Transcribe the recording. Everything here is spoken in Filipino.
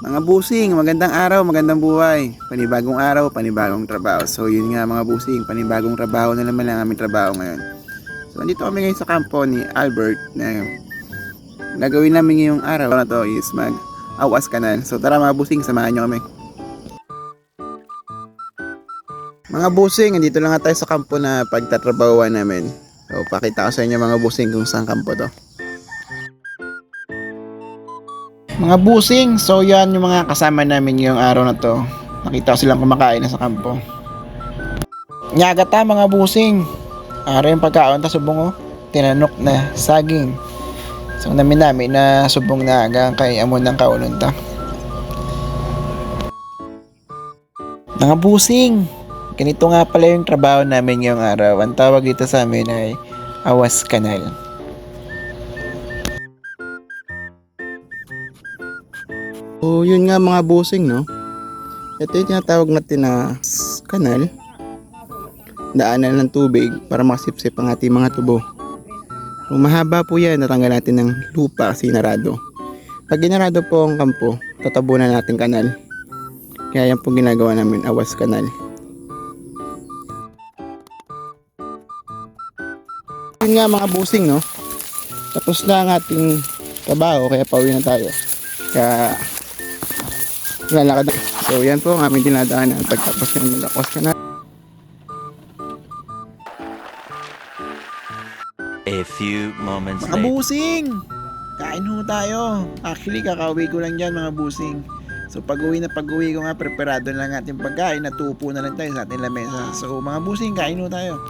Mga busing, magandang araw, magandang buhay. Panibagong araw, panibagong trabaho. So yun nga mga busing, panibagong trabaho na naman ang aming trabaho ngayon. So andito kami ngayon sa kampo ni Albert na nagawin namin ngayong araw na to is mag awas kanal. So tara mga busing, samahan nyo kami. Mga busing, andito lang tayo sa kampo na pagtatrabahuan namin. So pakita ko sa inyo mga busing kung saan kampo to. Mga busing, so yan yung mga kasama namin ngayong araw na to. Nakita ko silang kumakain na sa kampo. Nyagata mga busing. Araw yung pagkaon ta subong oh. Tinanok na saging. So namin namin na subong na hanggang kay amon ng kaunon ta. Mga busing, ganito nga pala yung trabaho namin ngayong araw. Ang tawag dito sa amin ay Awas Kanal. So, yun nga mga busing, no? Ito yung tinatawag natin na kanal. Daanan ng tubig para makasipsip ang ating mga tubo. Kung mahaba po yan, natanggal natin ng lupa kasi narado. Pag ginarado po ang kampo, tatabunan natin kanal. Kaya yan po ginagawa namin, awas kanal. Yun nga mga busing, no? Tapos na ang ating trabaho, kaya pauwi na tayo. Kaya lalakad na. So yan po ang aming dinadaanan pagtapos ng malakos ka na. A few moments Mga later. busing! Kain ho tayo. Actually, kakauwi ko lang dyan mga busing. So pag uwi na pag uwi ko nga, preparado na lang ating pagkain. Natupo na lang tayo sa ating lamesa. So mga busing, kain ho tayo.